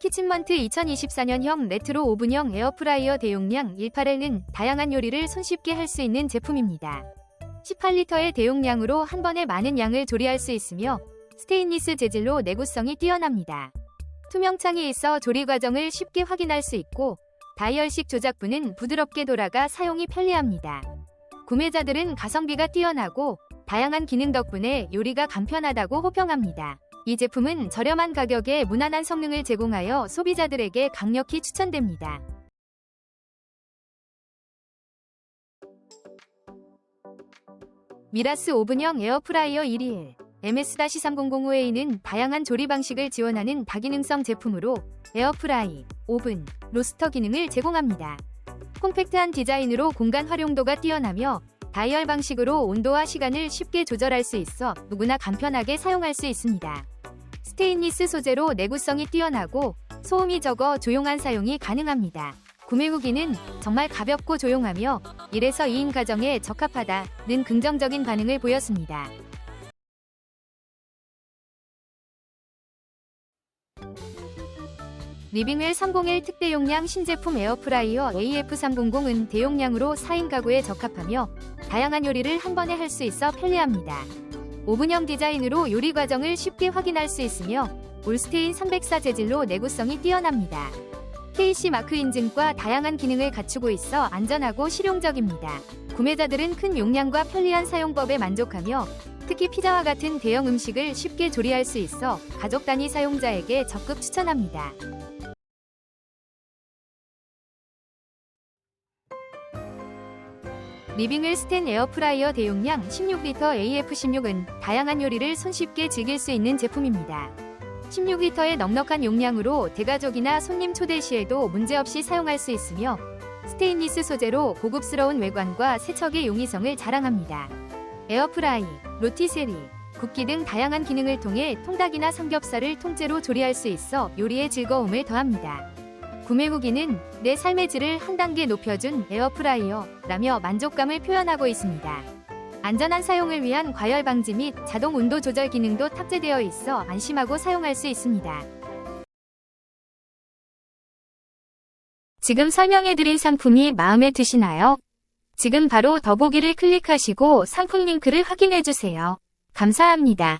키친먼트 2024년형 레트로 오븐형 에어프라이어 대용량 18L은 다양한 요리를 손쉽게 할 수 있는 제품입니다. 18리터의 대용량으로 한 번에 많은 양을 조리할 수 있으며 스테인리스 재질로 내구성이 뛰어납니다. 투명창이 있어 조리 과정을 쉽게 확인할 수 있고 다이얼식 조작부는 부드럽게 돌아가 사용이 편리합니다. 구매자들은 가성비가 뛰어나고 다양한 기능 덕분에 요리가 간편하다고 호평합니다. 이 제품은 저렴한 가격에 무난한 성능을 제공하여 소비자들에게 강력히 추천됩니다. 미라스 오븐형 에어프라이어 1일 MS-3005A는 다양한 조리 방식을 지원하는 다기능성 제품으로 에어프라이, 오븐, 로스터 기능을 제공합니다. 콤팩트한 디자인으로 공간 활용도가 뛰어나며 다이얼 방식으로 온도와 시간을 쉽게 조절할 수 있어 누구나 간편하게 사용할 수 있습니다. 스테인리스 소재로 내구성이 뛰어나고 소음이 적어 조용한 사용이 가능합니다. 구매 후기는 정말 가볍고 조용하며 1에서 2인 가정에 적합하다는 긍정적인 반응을 보였습니다. 리빙웰 301 특대 용량 신제품 에어프라이어 AF300은 대용량으로 4인 가구에 적합하며 다양한 요리를 한 번에 할 수 있어 편리합니다. 오븐형 디자인으로 요리 과정을 쉽게 확인할 수 있으며 올스테인 304 재질로 내구성이 뛰어납니다. KC 마크 인증과 다양한 기능을 갖추고 있어 안전하고 실용적입니다. 구매자들은 큰 용량과 편리한 사용법에 만족하며 특히 피자와 같은 대형 음식을 쉽게 조리할 수 있어 가족 단위 사용자에게 적극 추천합니다. 리빙웰 스텐 에어프라이어 대용량 16리터 AF16은 다양한 요리를 손쉽게 즐길 수 있는 제품입니다. 16리터의 넉넉한 용량으로 대가족이나 손님 초대 시에도 문제없이 사용할 수 있으며 스테인리스 소재로 고급스러운 외관과 세척의 용이성을 자랑합니다. 에어프라이, 로티세리, 굽기 등 다양한 기능을 통해 통닭이나 삼겹살을 통째로 조리할 수 있어 요리의 즐거움을 더합니다. 구매 후기는 내 삶의 질을 한 단계 높여준 에어프라이어라며 만족감을 표현하고 있습니다. 안전한 사용을 위한 과열 방지 및 자동 온도 조절 기능도 탑재되어 있어 안심하고 사용할 수 있습니다. 지금 설명해드린 상품이 마음에 드시나요? 지금 바로 더보기를 클릭하시고 상품 링크를 확인해주세요. 감사합니다.